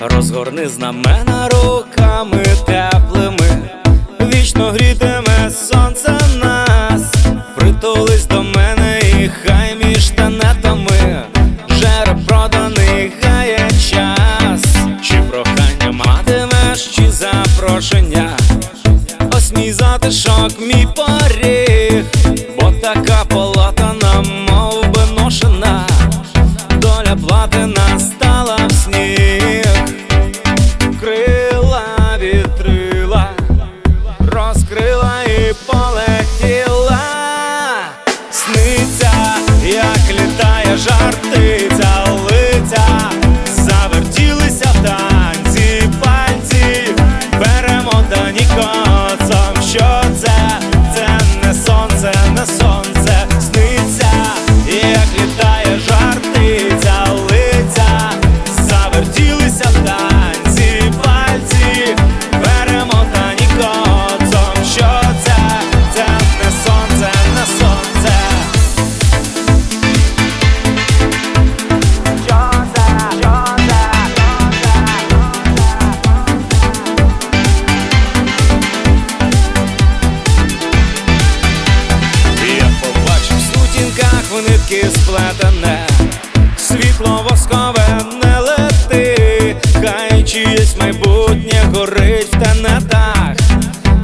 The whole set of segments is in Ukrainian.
Розгорни знамена руками теплими, вічно грітиме сонце нас, притулись до мене і хай між тенетами. Жереб проданий гає час, чи прохання матимеш, чи запрошення. Ось мій затишок, мій поріг, бо така fun. Нитки світло воскове не лети, хай чиєсь майбутнє горить в тенетах,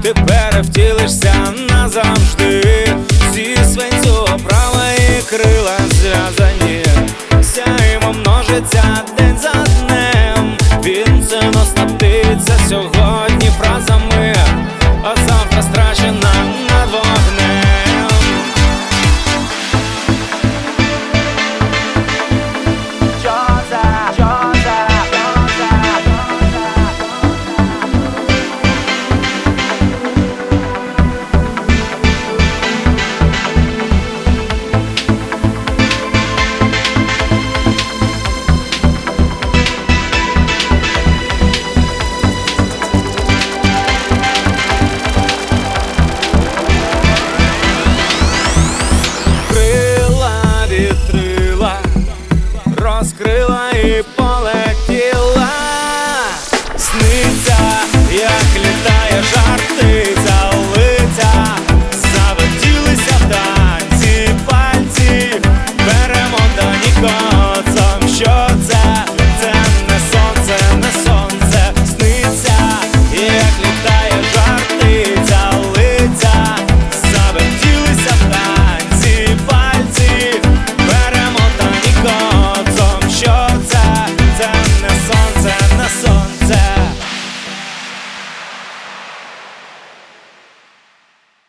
ти перевтілишся назавжди, зі свинцю оправа і крила зв'язані, сяємо множиться vida.